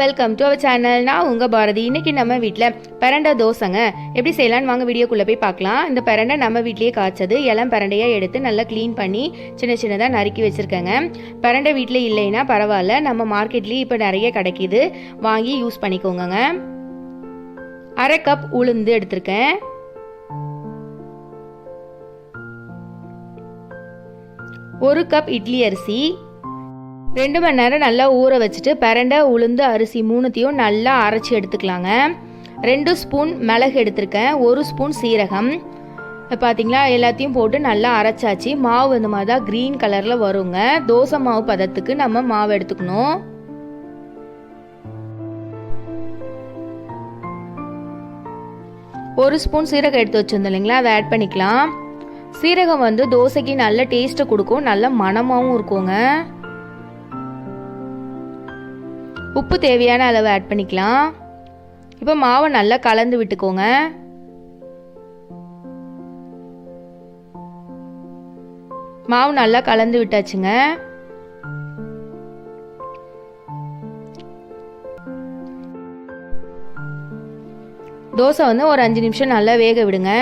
Welcome to our channel நான் உங்கள் பாரதி. இன்னைக்கு நம்ம வீட்டில் பரண்டை தோசைங்க. எப்படி செய்யலாம்னு வாங்க வீடியோக்குள்ளே போய் பார்க்கலாம். இந்த பரண்டை நம்ம வீட்லேயே காய்ச்சது. இளம் பரண்டையாக எடுத்து நல்லா க்ளீன் பண்ணி சின்ன சின்னதாக நறுக்கி வச்சுருக்கேங்க. பரண்டை வீட்டில் இல்லைன்னா பரவாயில்ல. நம்ம மார்க்கெட்லேயே இப்போ நிறைய கிடைக்கிது. வாங்கி யூஸ் பண்ணிக்கோங்கங்க. அரை கப் உளுந்து எடுத்திருக்கேன். ஒரு கப் இட்லி அரிசி. ரெண்டு மணி நேரம் நல்லா ஊற வச்சுட்டு பரண்டை உளுந்து அரிசி மூணுத்தையும் நல்லா அரைச்சி எடுத்துக்கலாங்க. ரெண்டு ஸ்பூன் மிளகு எடுத்திருக்கேன். ஒரு ஸ்பூன் சீரகம். பார்த்தீங்களா எல்லாத்தையும் போட்டு நல்லா அரைச்சாச்சு. மாவு இந்த மாதிரி தான் க்ரீன் கலரில் வருங்க. தோசை மாவு பதத்துக்கு நம்ம மாவு எடுத்துக்கணும். ஒரு ஸ்பூன் சீரகம் எடுத்து வச்சுருந்தோம் இல்லைங்களா அதை ஆட் பண்ணிக்கலாம். சீரகம் வந்து தோசைக்கு நல்ல டேஸ்ட்டை கொடுக்கும். நல்ல மணமாகவும் இருக்குங்க. உப்பு தேவையான அளவு ஆட் பண்ணிக்கலாம். இப்போ மாவை நல்லா கலந்து விட்டுக்கோங்க. மாவு நல்லா கலந்து விட்டாச்சுங்க. தோசை வந்து ஒரு அஞ்சு நிமிஷம் நல்லா வேக விடுங்க.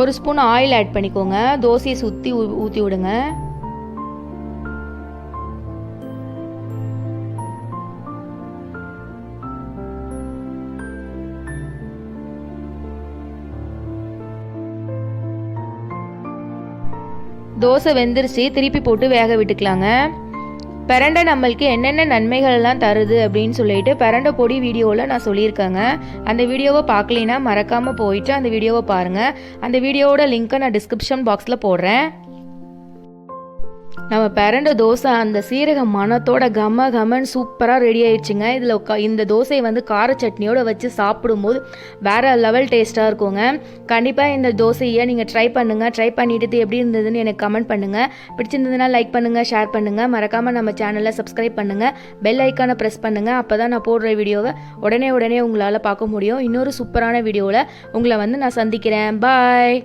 ஒரு ஸ்பூன் ஆயில் ஆட் பண்ணிக்கோங்க. தோசையை சுற்றி ஊற்றி விடுங்க. தோசை வெந்துருச்சு. திருப்பி போட்டு வேக விட்டுக்கலாங்க. பிரண்டை நம்மளுக்கு என்னென்ன நன்மைகள் எல்லாம் தருது அப்படின்னு சொல்லிட்டு பிரண்டை பொடி வீடியோவில் நான் சொல்லியிருக்கேங்க. அந்த வீடியோவை பார்க்கலினா மறக்காமல் போயிட்டு அந்த வீடியோவை பாருங்கள் அந்த வீடியோவோட லிங்க்கை நான் டிஸ்கிரிப்ஷன் பாக்ஸில் போடுறேன். நம்ம பிறண்ட தோசை அந்த சீரக மணத்தோட கம கமன் சூப்பராக ரெடி ஆயிடுச்சுங்க. இதில் இந்த தோசையை வந்து கார சட்னியோடு வச்சு சாப்பிடும்போது வேற லெவல் டேஸ்ட்டாக இருக்குங்க. கண்டிப்பாக இந்த தோசையை நீங்கள் ட்ரை பண்ணுங்கள் ட்ரை பண்ணிட்டு எப்படி இருந்ததுன்னு எனக்கு கமெண்ட் பண்ணுங்கள் பிடிச்சிருந்ததுன்னா லைக் பண்ணுங்கள் ஷேர் பண்ணுங்கள் மறக்காமல் நம்ம சேனலை சப்ஸ்கிரைப் பண்ணுங்கள் பெல் ஐக்கானை ப்ரெஸ் பண்ணுங்கள் அப்போ தான் நான் போடுற வீடியோவை உடனே உடனே உங்களால் பார்க்க முடியும். இன்னொரு சூப்பரான வீடியோவில் உங்களை வந்து நான் சந்திக்கிறேன். பாய்